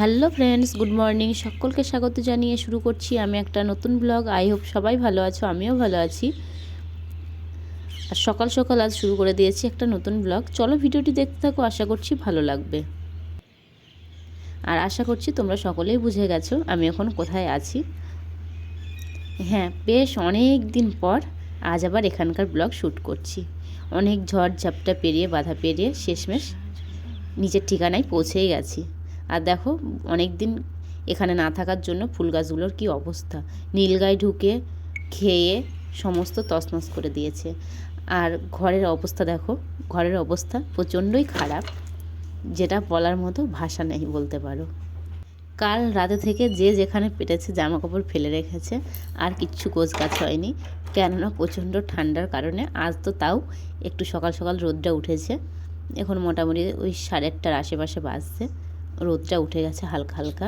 Hello friends, good morning. সকলকে স্বাগত জানিয়ে শুরু করছি আমি একটা নতুন ব্লগ। আই হোপ সবাই ভালো আছো, আমিও ভালো আছি। আর সকাল সকাল আজ শুরু করে দিয়েছি একটা নতুন ব্লগ। চলো ভিডিওটি দেখতে থাকো, আশা করছি ভালো লাগবে। আর আশা করছি তোমরা সকলেই বুঝে গেছো আমি এখন কোথায় আছি। হ্যাঁ বেশ অনেক দিন পর আজ আবার এখানকার ব্লগ শ্যুট করছি। অনেক ঝড় ঝাপটা পেরিয়ে বাধা পেরিয়ে শেষমেশ নিজের ঠিকানায় পৌঁছেই গেছি। আর দেখো অনেক দিন এখানে না থাকার জন্য ফুল গাছগুলোর কী অবস্থা। নীলগায় ঢুকে খেয়ে সমস্ত তছনছ করে দিয়েছে। আর ঘরের অবস্থা দেখো, ঘরের অবস্থা প্রচণ্ডই খারাপ, যেটা বলার মতো ভাষা নেই বলতে পারো। কাল রাতে থেকে যে যেখানে পেটেছে জামা কাপড় ফেলে রেখেছে, আর কিচ্ছু গোছ গাছ হয়নি, কেননা প্রচণ্ড ঠান্ডার কারণে আজ তো তাও একটু সকাল সকাল রোদটা উঠেছে। এখন মোটামুটি ওই সাড়ে আটটার আশেপাশে বাজছে। রোদটা উঠে গেছে হালকা হালকা।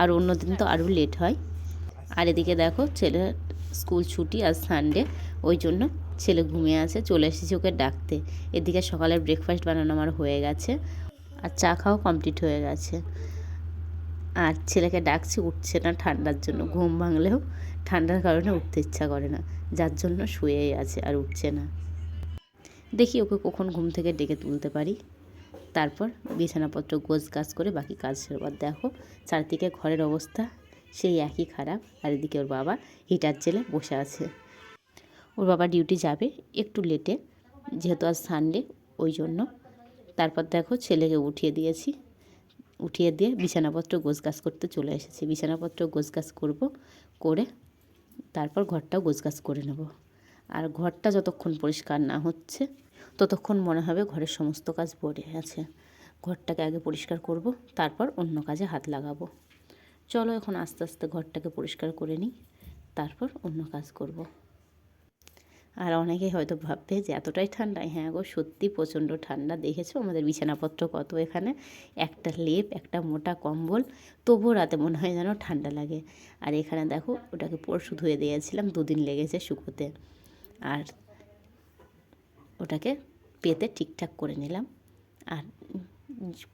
আর অন্য দিন তো আরও লেট হয়। আর এদিকে দেখো, ছেলে স্কুল ছুটি আর সানডে ওই জন্য ছেলে ঘুমিয়ে আছে, চলে এসেছি ওকে ডাকতে। এদিকে সকালের ব্রেকফাস্ট বানানো আমার হয়ে গেছে, আর চা খাওয়া কমপ্লিট হয়ে গেছে। আর ছেলেকে ডাকছি, উঠছে না ঠান্ডার জন্য, ঘুম ভাঙলেও ঠান্ডার কারণে উঠতে ইচ্ছা করে না, যার জন্য শুয়েই আছে আর উঠছে না। দেখি ওকে কখন ঘুম থেকে ডেকে তুলতে পারি। তারপর বিছানাপত্র গোছ গাছ করে বাকি কাজ সেরবার দেখো। চারদিকে ঘরের অবস্থা সেই একই খারাপ। আর এদিকে ওর বাবা হিটার জেলে বসে আছে। ওর বাবা ডিউটি যাবে একটু লেটে যেহেতু আজ সানডে ওই জন্য। তারপর দেখো ছেলেকে উঠিয়ে দিয়েছি। উঠিয়ে দিয়ে বিছানাপত্র গোছ গাছ করতে চলে এসেছি। বিছানাপত্র গোছ গাছ করব, করে তারপর ঘরটাও গোছ গাছ করে নেব। আর ঘরটা যতক্ষণ পরিষ্কার না হচ্ছে, ততক্ষণ মনে হবে ঘরের সমস্ত কাজ পড়ে আছে। ঘরটাকে আগে পরিষ্কার করব, তারপর অন্য কাজে হাত লাগাবো। চলো এখন আস্তে আস্তে ঘরটাকে পরিষ্কার করে নিই, তারপর অন্য কাজ করব। আর অনেকেই হয়তো ভাববে যে এতটাই ঠান্ডা? হ্যাঁ গো, সত্যি প্রচণ্ড ঠান্ডা। দেখেছ আমাদের বিছানাপত্র কত এখানে? একটা লেপ, একটা মোটা কম্বল, তবুও রাতে মনে হয় যেন ঠান্ডা লাগে। আর এখানে দেখো, ওটাকে পরশু ধুয়ে দিয়েছিলাম, দুদিন লেগেছে শুকোতে। আর ওটাকে পেতে ঠিকঠাক করে নিলাম। আর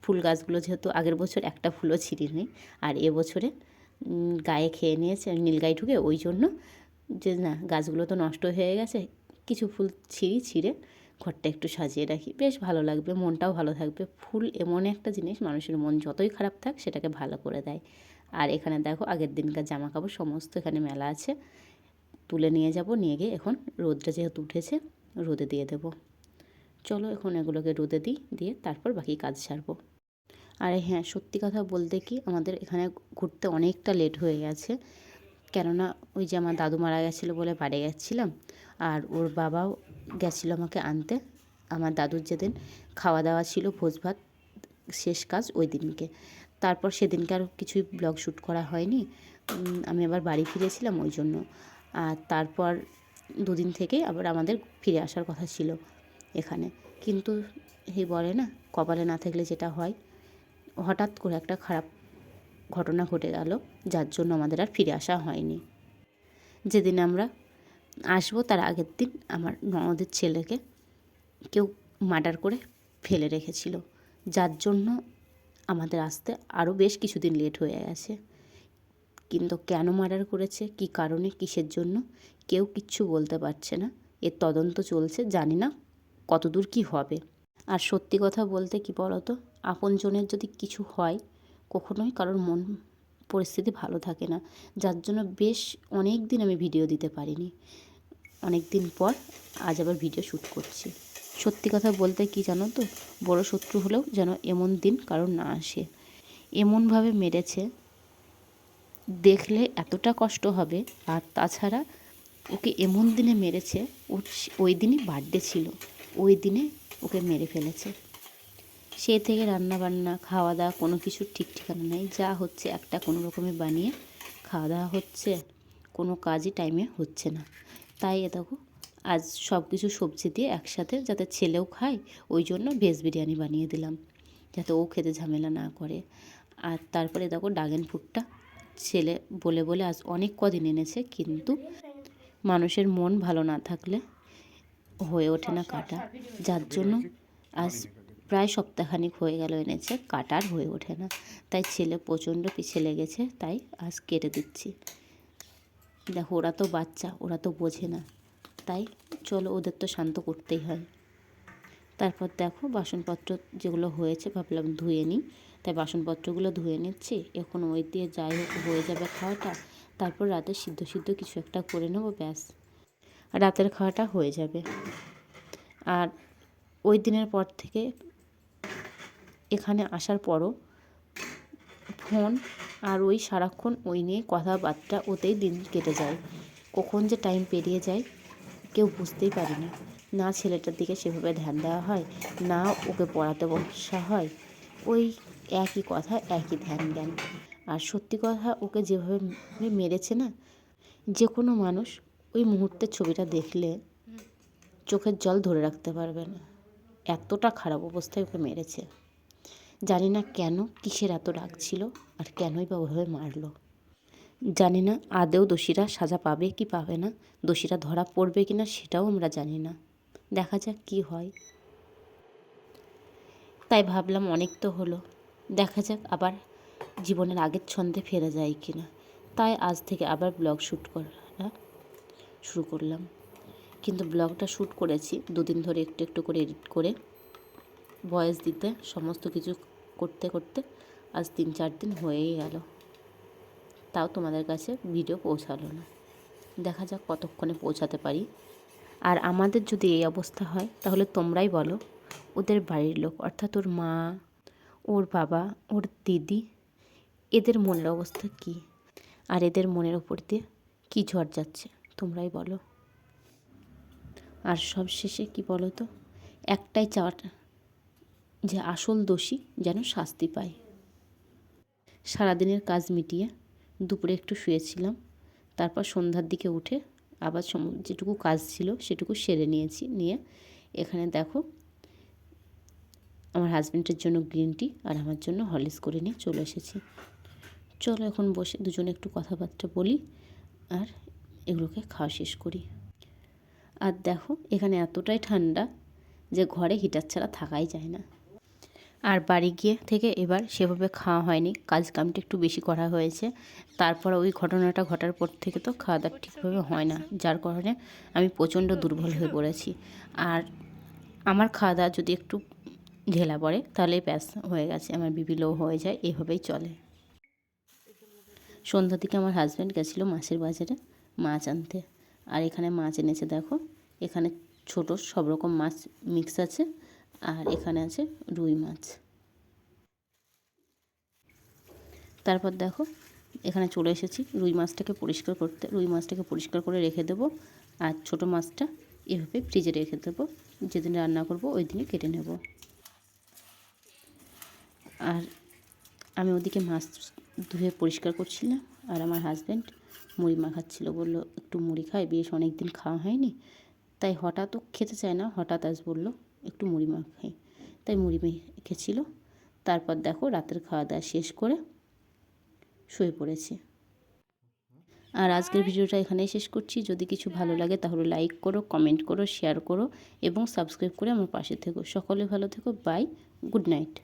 ফুল গাছগুলো যেহেতু আগের বছর একটা ফুলও ছিঁড়িনি, আর এবছরে গায়ে খেয়ে নিয়েছে নীলগায়ে ঢুকে, ওই জন্য যে না, গাছগুলো তো নষ্ট হয়ে গেছে, কিছু ফুল ছিঁড়ি ছিঁড়ে ঘরটা একটু সাজিয়ে রাখি। বেশ ভালো লাগবে, মনটাও ভালো থাকবে। ফুল এমন একটা জিনিস, মানুষের মন যতই খারাপ থাক, সেটাকে ভালো করে দেয়। আর এখানে দেখো, আগের দিনকার জামা কাপড় সমস্ত এখানে মেলা আছে। তুলে নিয়ে যাব, নিয়ে গিয়ে এখন রোদটা যেহেতু উঠেছে, রোদে দিয়ে দেবো। চলো এখন এগুলোকে রোদে দিই, দিয়ে তারপর বাকি কাজ সারবো। আর হ্যাঁ সত্যি কথা বলতে কি, আমাদের এখানে ঘুরতে অনেকটা লেট হয়ে গেছে। কেননা ওই যে আমার দাদু মারা গেছিল বলে বাড়ি গেছিলাম, আর ওর বাবাও গেছিল আমাকে আনতে। আমার দাদুর যেদিন খাওয়া দাওয়া ছিল, ভোজ ভাত শেষ কাজ ওই দিনকে। তারপর সেদিনকে আর কিছুই ব্লগ শ্যুট করা হয়নি। আমি আবার বাড়ি ফিরেছিলাম ওই জন্য। আর তারপর দুদিন থেকে আবার আমাদের ফিরে আসার কথা ছিল এখানে। কিন্তু এই বলে না, কপালে না থাকলে যেটা হয়, হঠাৎ করে একটা খারাপ ঘটনা ঘটে গেল, যার জন্য আমাদের আর ফিরে আসা হয়নি। যেদিন আমরা আসব, তার আগের দিন আমার ননদের ছেলেকে কেউ মার্ডার করে ফেলে রেখেছিল, যার জন্য আমাদের আসতে আরও বেশ কিছুদিন লেট হয়ে গেছে। কিন্তু কেন মার্ডার করেছে, কি কারণে, কিসের জন্য, কেউ কিচ্ছু বলতে পারছে না। এর তদন্ত চলছে, জানি না কতদূর কি হবে। আর সত্যি কথা বলতে কি বলতো, আপনজনের যদি কিছু হয়, কখনোই কারোর মন, পরিস্থিতি ভালো থাকে না। যার জন্য বেশ অনেক দিন আমি ভিডিও দিতে পারিনি। অনেক দিন পর আজ আবার ভিডিও শ্যুট করছি। সত্যি কথা বলতে কি জানো তো, বড় শত্রু হলেও যেন এমন দিন কারোর না আসে। এমনভাবে মেরেছে দেখলে এতটা কষ্ট হবে। আর তাছাড়া ওকে এমন দিনে মেরেছে, ওর ওই দিনই বার্থডে ছিল। ওই দিনে ওকে মেরে ফেলেছে। সে থেকে রান্না বান্না খাওয়া দাওয়া কোনো কিছুর ঠিক ঠিকানা নেই। যা হচ্ছে একটা কোনো রকমে বানিয়ে খাওয়া দাওয়া হচ্ছে, কোনো কাজই টাইমে হচ্ছে না। তাই এ দেখো, আজ সব কিছু সবজি দিয়ে একসাথে যাতে ছেলেও খায়, ওই জন্য ভেজ বিরিয়ানি বানিয়ে দিলাম। যাতে ও খেতে ঝামেলা না করে। আর তারপরে দেখো, ডাগেন ফুডটা ছেলে বলে বলে আজ অনেক কদিন এনেছে, কিন্তু মানুষের মন ভালো না থাকলে হয়ে ওঠে না কাটা। যার জন্য আজ প্রায় সপ্তাহখানিক হয়ে গেল এনেছে, কাটার হয়ে ওঠে না। তাই ছেলে প্রচণ্ড পিছিয়ে লেগেছে, তাই আজ কেটে দিচ্ছি। দেখো, ওরা তো বাচ্চা, ওরা তো বোঝে না। তাই চলো ওদের তো শান্ত করতেই হয়। তারপর দেখো বাসনপত্র যেগুলো হয়েছে, ভাবলাম ধুয়ে নিই। তাই বাসনপত্রগুলো ধুয়ে নিচ্ছি। এখন ওই দিয়ে যাই হোক, হয়ে যাবে খাওয়াটা। তারপর রাতে সিদ্ধ সিদ্ধ কিছু একটা করে নেব, ব্যাস। রাতের খাওয়াটা হয়ে যাবে। আর ওই দিনের পর থেকে এখানে আসার পরও ফোন আর ওই সারাক্ষণ ওই নিয়ে কথাবার্তা ওতেই দিন কেটে যায়। কখন যে টাইম পেরিয়ে যায়, কেউ বুঝতেই পারি না না ছেলেটার দিকে সেভাবে ধ্যান দেওয়া হয়, না ওকে পড়াতে বসা হয়। ওই একই কথা, একই ধ্যান জ্ঞান আর সত্যি কথা, ওকে যেভাবে মেরেছে না, যে কোনো মানুষ ওই মুহূর্তের ছবিটা দেখলে চোখের জল ধরে রাখতে পারবে না। এতটা খারাপ অবস্থায় ওকে মেরেছে। জানি না কেন, কিসের এত রাগ ছিল আর কেনই বা ওভাবে মারলো। জানি না আদেও দোষীরা সাজা পাবে কি পাবে না, দোষীরা ধরা পড়বে কি না সেটাও আমরা জানি না। দেখা যাক কি হয়। তাই ভাবলাম অনেক তো হলো। দেখা যাক আবার জীবনের আগের ছন্দে ফেরা যায় কি না তাই আজ থেকে আবার ব্লগ শ্যুট করা শুরু করলাম। কিন্তু ব্লগটা শ্যুট করেছি দুদিন ধরে একটু একটু করে এডিট করে, ভয়েস দিতে, সমস্ত কিছু করতে করতে আজ তিন চার দিন হয়েই গেল। তাও তোমাদের কাছে ভিডিও পৌঁছালো না। দেখা যাক কতক্ষণে পৌঁছাতে পারি। আর আমাদের যদি এই অবস্থা হয়, তাহলে তোমরাই বলো, ওদের বাড়ির লোক, অর্থাৎ ওর মা ওর বাবা, ওর দিদি, এদের মনের অবস্থা কী? আর এদের মনের ওপর দিয়ে কী ঝড় যাচ্ছে? তোমরাই বলো। আর সব শেষে কী বলো তো একটাই চাওয়াটা, যে আসল দোষী যেন শাস্তি পায়। সারাদিনের কাজ মিটিয়ে দুপুরে একটু শুয়েছিলাম, তারপর সন্ধ্যার দিকে উঠে আবার যেটুকু কাজ ছিল সেটুকু সেরে নিয়েছি, নিয়ে এখানে দেখো আমার হাজব্যান্ডের জন্য গ্রিন টি আর আমার জন্য হরলিক্স করে নিয়ে চলে এসেছি। চলো এখন বসে দুজনে একটু কথাবার্তা বলি আর এগুলোকে খাওয়া শেষ করি। আর দেখো, এখানে এতটাই ঠান্ডা যে ঘরে হিটার ছাড়া থাকাই যায় না। আর বাড়ি গিয়ে থেকে এবার সেভাবে খাওয়া হয়নি, কাজ কামটা একটু বেশি করা হয়েছে। তারপর ওই ঘটনাটা ঘটার পর থেকে তো খাওয়া দাওয়া ঠিকভাবে হয় না, যার কারণে আমি প্রচণ্ড দুর্বল হয়ে পড়েছি। আর আমার খাওয়া দাওয়া যদি একটু ঢেলা পড়ে তাহলে ব্যাস হয়ে গেছে, আমার বিপি লো হয়ে যায়, এভাবেই চলে। সন্ধ্যার দিকে আমার হাজব্যান্ড গেছিল মাছের বাজারে, মাছ আনতে। আর এখানে মাছ এনেছে, দেখো। এখানে ছোট সব রকম মাছ মিক্স আছে, আর এখানে আছে রুই মাছ। তারপর দেখো, এখানে চলে এসেছি। রুই মাছটাকে পরিষ্কার করতে, রুই মাছটাকে পরিষ্কার করে রেখে দেবো। আর ছোট মাছটা এভাবে ফ্রিজে রেখে দেবো। যেদিন রান্না করব, ওই দিনে কেটে নেব। আর আমি ওদিকে মাছ ধুয়ে পরিষ্কার করছিলাম আর আমার হাজব্যান্ড মুড়ি মাখাচ্ছিল। বলল, একটু মুড়ি খাই, বেশ অনেক দিন খাওয়া হয়নি। তাই হঠাৎও খেতে চায় না, হঠাৎ আজ বলল, একটু মুড়ি মাখাই। তাই মুড়ি মেখেছিল। তারপর দেখো রাতের খাওয়া দাওয়া শেষ করে শুয়ে পড়েছে। আর আজকের ভিডিওটা এখানেই শেষ করছি। যদি কিছু ভালো লাগে তাহলে লাইক করো কমেন্ট করো শেয়ার করো এবং সাবস্ক্রাইব করে আমার পাশে থেকো। সকলে ভালো থেকো বাই গুড নাইট